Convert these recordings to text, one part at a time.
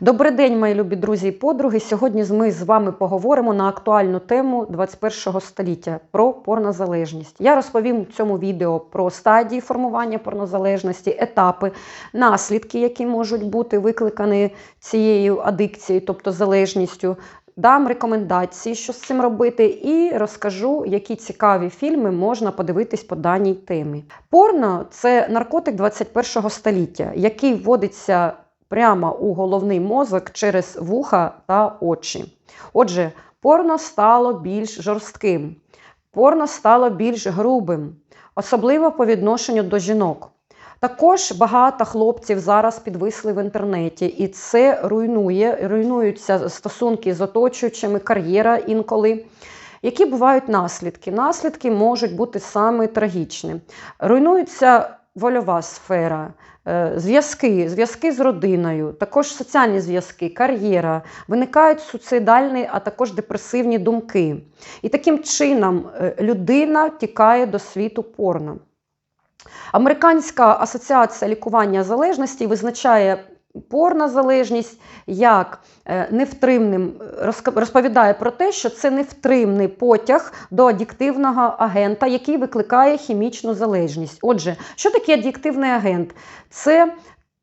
Добрий день, мої любі друзі і подруги. Сьогодні ми з вами поговоримо на актуальну тему 21 століття про порнозалежність. Я розповім в цьому відео про стадії формування порнозалежності, етапи, наслідки, які можуть бути викликані цією адикцією, тобто залежністю. Дам рекомендації, що з цим робити, і розкажу, які цікаві фільми можна подивитись по даній темі. Порно це наркотик 21 століття, який вводиться прямо у головний мозок через вуха та очі. Отже, порно стало більш жорстким, порно стало більш грубим, особливо по відношенню до жінок. Також багато хлопців зараз підвисли в інтернеті, і це руйнує, руйнуються стосунки з оточуючими, кар'єра інколи. Які бувають наслідки? Наслідки можуть бути саме трагічні. Руйнується вольова сфера, е, зв'язки, зв'язки з родиною, також соціальні зв'язки, кар'єра, виникають суцидальні, а також депресивні думки. І таким чином е, людина тікає до світу порно. Американська асоціація лікування залежності визначає порнозалежність як е, невтримним, розповідає про те, що це невтримний потяг до аддіктивного агента, який викликає хімічну залежність. Отже, що таке аддіктивний агент? Це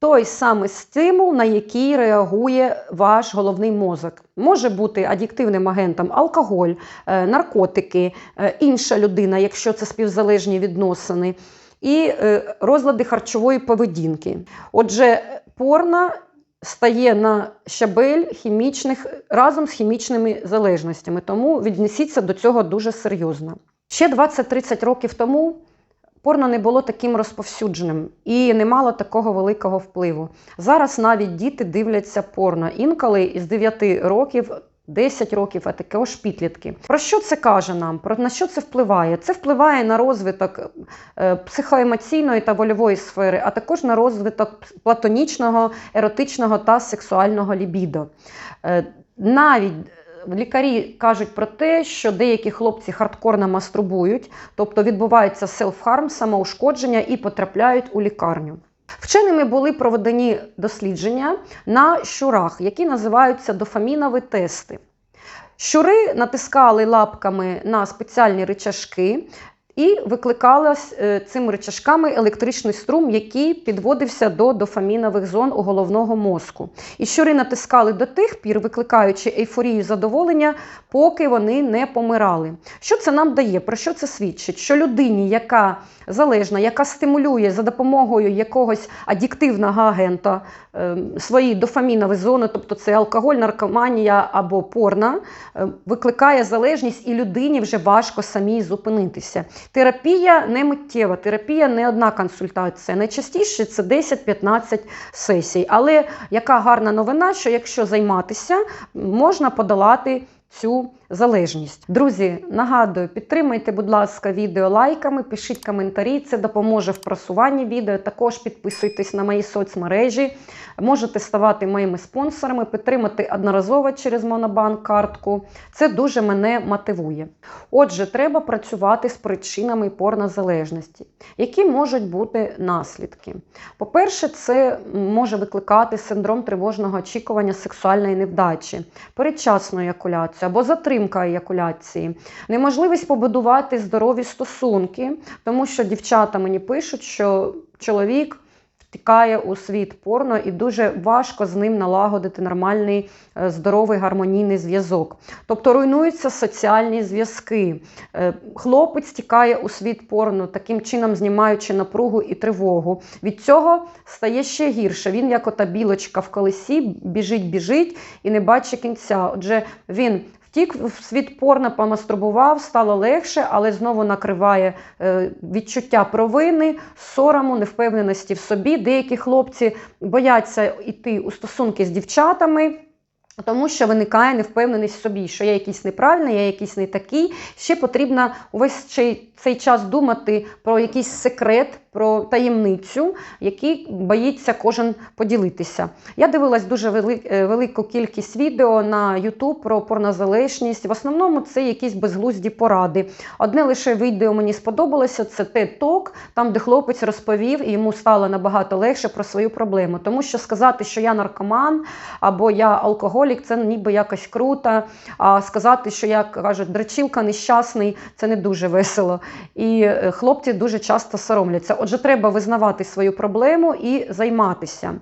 той самий стимул, на який реагує ваш головний мозок. Може бути аддіктивним агентом алкоголь, е, наркотики, е, інша людина, якщо це співзалежні відносини, і розлади харчової поведінки. Отже, порно стає на щабель хімічних разом з хімічними залежностями, тому віднесіться до цього дуже серйозно. Ще 20-30 років тому порно не було таким розповсюдженим і не мало такого великого впливу. Зараз навіть діти дивляться порно. Інколи із 9 років 10 років, а також підлітки. Про що це каже нам? Про на що це впливає? Це впливає на розвиток е, психоемоційної та вольової сфери, а також на розвиток платонічного, еротичного та сексуального лібідо. Е, навіть е, Лікарі кажуть про те, що деякі хлопці хардкорно мастурбують, тобто відбувається селф-харм, самоушкодження і потрапляють у лікарню. Вченими були проведені дослідження на щурах, які називаються дофамінові тести. Щури натискали лапками на спеціальні речашки, і викликалось е, цими речашками електричний струм, який підводився до дофамінових зон у головного мозку. І щури натискали до тих пір, викликаючи ейфорію задоволення, поки вони не помирали. Що це нам дає? Про що це свідчить? Що людині, яка залежна, яка стимулює за допомогою якогось аддіктивного агента е, свої дофамінові зони, тобто це алкоголь, наркоманія або порно, е, викликає залежність, і людині вже важко самій зупинитися. Терапія не миттєва, терапія не одна консультація. Найчастіше це 10-15 сесій. Але яка гарна новина, що якщо займатися, можна подолати цю залежність. Друзі, нагадую, підтримайте, будь ласка, відео лайками, пишіть коментарі, це допоможе в просуванні відео. Також підписуйтесь на мої соцмережі, можете ставати моїми спонсорами, підтримати одноразово через Монобанк картку. Це дуже мене мотивує. Отже, треба працювати з причинами порнозалежності. Які можуть бути наслідки? По-перше, це може викликати синдром тривожного очікування сексуальної невдачі, передчасну еякуляцію або затримку затримка еякуляції, неможливість побудувати здорові стосунки, тому що дівчата мені пишуть, що чоловік втікає у світ порно і дуже важко з ним налагодити нормальний е, здоровий гармонійний зв'язок. Тобто руйнуються соціальні зв'язки. Е, хлопець тікає у світ порно, таким чином знімаючи напругу і тривогу. Від цього стає ще гірше. Він, як ота білочка в колесі, біжить, біжить і не бачить кінця. Отже, він Втік в світ порно, помастурбував, стало легше, але знову накриває е, відчуття провини, сорому, невпевненості в собі. Деякі хлопці бояться йти у стосунки з дівчатами. Тому що виникає невпевненість в собі, що я якийсь неправильний, я якийсь не такий. Ще потрібно увесь цей час думати про якийсь секрет про таємницю, який боїться кожен поділитися. Я дивилась дуже е, велику кількість відео на YouTube про порнозалежність. В основному це якісь безглузді поради. Одне лише відео мені сподобалося це TED Talk, там, де хлопець розповів, і йому стало набагато легше про свою проблему. Тому що сказати, що я наркоман або я алкоголік, це ніби якось круто. А сказати, що я кажуть, драчілка нещасний, це не дуже весело. І е, хлопці дуже часто соромляться. Отже, треба визнавати свою проблему і займатися.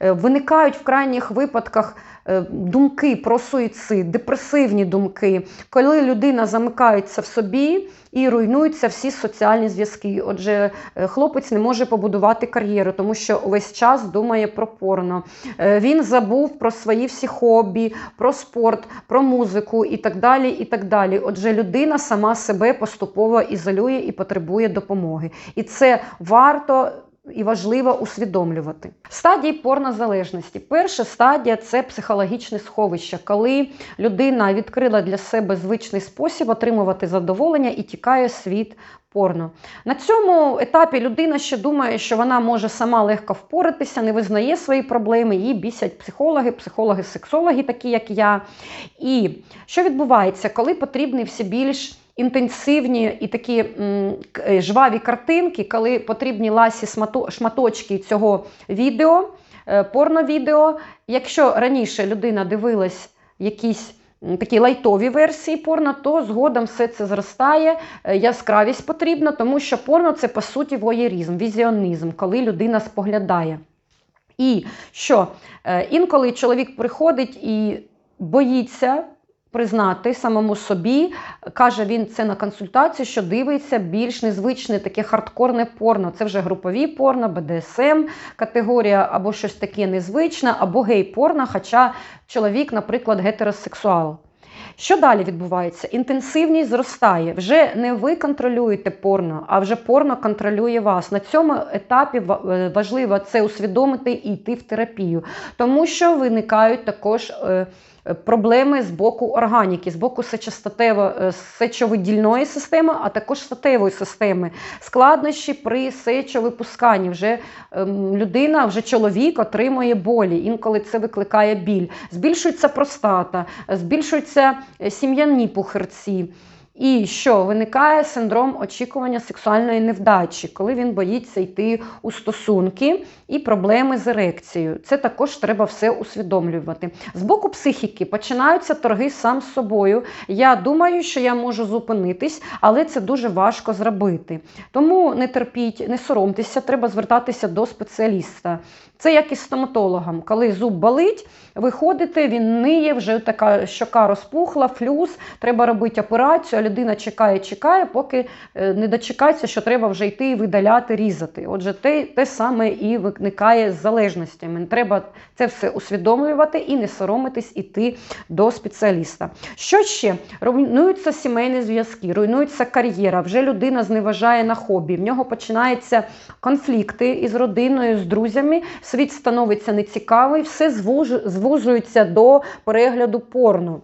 Е, Виникають в крайніх випадках е, думки про суїцид, депресивні думки, коли людина замикається в собі і руйнуються всі соціальні зв'язки. Отже, е, хлопець не може побудувати кар'єру, тому що увесь час думає про порно. Е, Він забув про свої всі хобі, про спорт, про музику і так далі. і так далі. Отже, людина сама себе поступово ізолює і потребує допомоги. І це варто і важливо усвідомлювати. Стадії порнозалежності. Перша стадія це психологічне сховище, коли людина відкрила для себе звичний спосіб отримувати задоволення і тікає світ порно. На цьому етапі людина ще думає, що вона може сама легко впоратися, не визнає свої проблеми, її бісять психологи, психологи-сексологи, такі як я. І що відбувається, коли потрібні все більш інтенсивні і такі е, жваві картинки, коли потрібні ласі шматочки цього відео, е, порновідео. Якщо раніше людина дивилась якісь такі лайтові версії порно, то згодом все це зростає, е, яскравість потрібна, тому що порно це по суті воєрізм, візіонізм, коли людина споглядає. І що інколи чоловік приходить і боїться признати самому собі, каже він це на консультації, що дивиться більш незвичне таке хардкорне порно. Це вже групові порно, БДСМ категорія, або щось таке незвичне, або гей-порно, хоча чоловік, наприклад, гетеросексуал. Що далі відбувається? Інтенсивність зростає. Вже не ви контролюєте порно, а вже порно контролює вас. На цьому етапі е, важливо це усвідомити і йти в терапію, тому що виникають також. Е, Проблеми з боку органіки, з боку е, сечовидільної системи, а також статевої системи. Складнощі при сечовипусканні. Вже ем, людина, вже чоловік отримує болі. Інколи це викликає біль. Збільшується простата, збільшуються е, сім'яні пухирці. І що виникає синдром очікування сексуальної невдачі, коли він боїться йти у стосунки і проблеми з ерекцією. Це також треба все усвідомлювати. З боку психіки починаються торги сам з собою. Я думаю, що я можу зупинитись, але це дуже важко зробити. Тому не терпіть, не соромтеся, треба звертатися до спеціаліста. Це як із стоматологом, коли зуб болить, ви ходите, він ниє, вже така щока розпухла, флюс, треба робити операцію, людина чекає, чекає, поки е, не дочекається, що треба вже йти видаляти, різати. Отже, те, те саме і виникає з залежностями. Треба це все усвідомлювати і не соромитись іти до спеціаліста. Що ще? Руйнуються сімейні зв'язки, руйнується кар'єра, вже людина зневажає на хобі, в нього починаються конфлікти із родиною, з друзями, світ становиться нецікавий, все звуж- звужується до перегляду порно.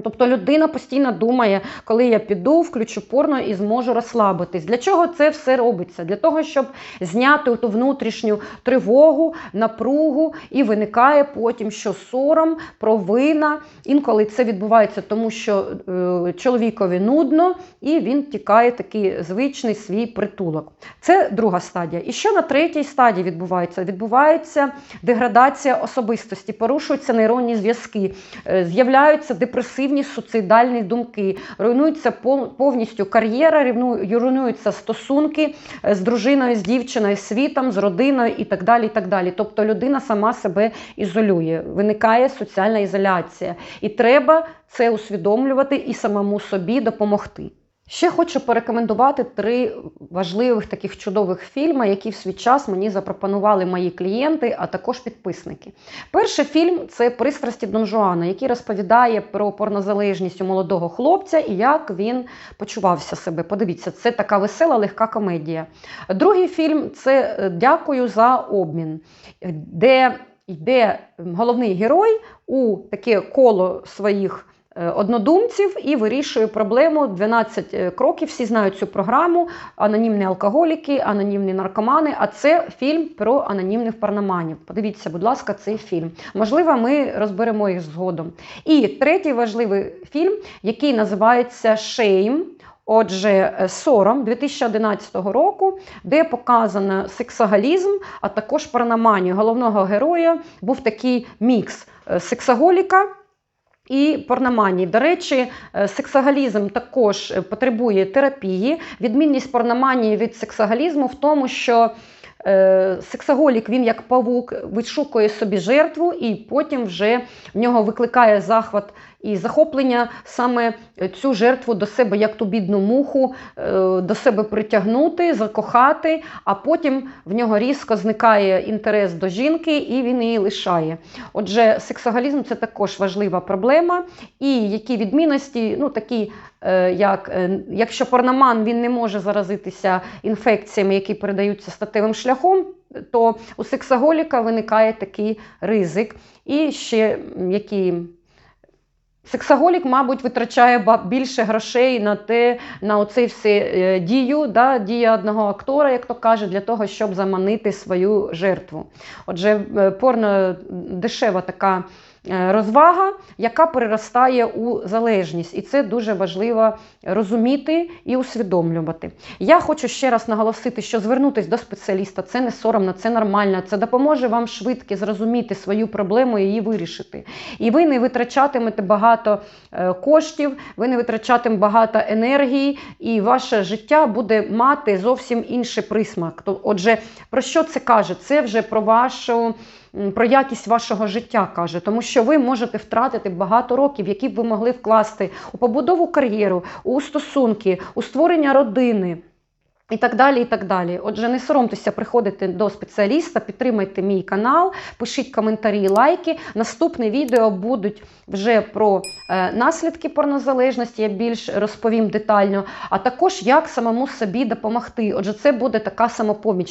Тобто людина постійно думає, коли я піду, включу порно і зможу розслабитись. Для чого це все робиться? Для того, щоб зняти ту внутрішню тривогу, напругу, і виникає потім, що сором, провина. Інколи це відбувається, тому що е, чоловікові нудно, і він тікає такий звичний свій притулок. Це друга стадія. І що на третій стадії відбувається? Відбувається деградація особистості, порушуються нейронні зв'язки, е, з'являються депресивні суцидальні думки, руйнується пов- повністю кар'єра, руйнуються стосунки е, з дружиною, з дівчиною, світом, з родиною і так далі. І так далі. Тобто людина сама себе ізолює, виникає соціальна ізоляція. І треба це усвідомлювати і самому собі допомогти. Ще хочу порекомендувати три важливих таких чудових фільми, які в свій час мені запропонували мої клієнти, а також підписники. Перший фільм це Пристрасті Дон Жуана, який розповідає про порнозалежність у молодого хлопця і як він почувався себе. Подивіться, це така весела, легка комедія. Другий фільм це Дякую за обмін, де йде головний герой у таке коло своїх однодумців і вирішує проблему 12 е, кроків. Всі знають цю програму. Анонімні алкоголіки, анонімні наркомани. А це фільм про анонімних парноманів. Подивіться, будь ласка, цей фільм. Можливо, ми розберемо їх згодом. І третій важливий фільм, який називається Shame. Отже, е, сором 2011 року, де показано сексагалізм, а також параноманію. Головного героя був такий мікс е, сексаголіка. І порноманії. До речі, е, сексагалізм також е, потребує терапії. Відмінність порноманії від сексагалізму в тому, що сексоголік, сексаголік він як павук вишукує собі жертву, і потім вже в нього викликає захват і захоплення саме цю жертву до себе, як ту бідну муху, е, до себе притягнути, закохати, а потім в нього різко зникає інтерес до жінки і він її лишає. Отже, сексагалізм це також важлива проблема. І які відмінності, ну такі, е, як е, якщо порноман він не може заразитися інфекціями, які передаються статевим шляхом, то у сексаголіка виникає такий ризик. І ще які. Сексаголік, мабуть, витрачає більше грошей на те, на оцей все е, дію, да, дія одного актора, як то каже, для того, щоб заманити свою жертву. Отже, е, порно дешева така розвага, яка переростає у залежність. І це дуже важливо розуміти і усвідомлювати. Я хочу ще раз наголосити, що звернутися до спеціаліста це не соромно, це нормально, це допоможе вам швидко зрозуміти свою проблему і її вирішити. І ви не витрачатимете багато е, коштів, ви не витрачатимете багато енергії, і ваше життя буде мати зовсім інший присмак. Отже, про що це каже? Це вже про вашу. Про якість вашого життя каже, тому що ви можете втратити багато років, які б ви могли вкласти у побудову кар'єру, у стосунки, у створення родини. І так далі, і так далі. Отже, не соромтеся приходити до спеціаліста, підтримайте мій канал, пишіть коментарі, лайки. Наступне відео будуть вже про е, наслідки порнозалежності, я більш розповім детально, а також як самому собі допомогти. Отже, це буде така самопоміч.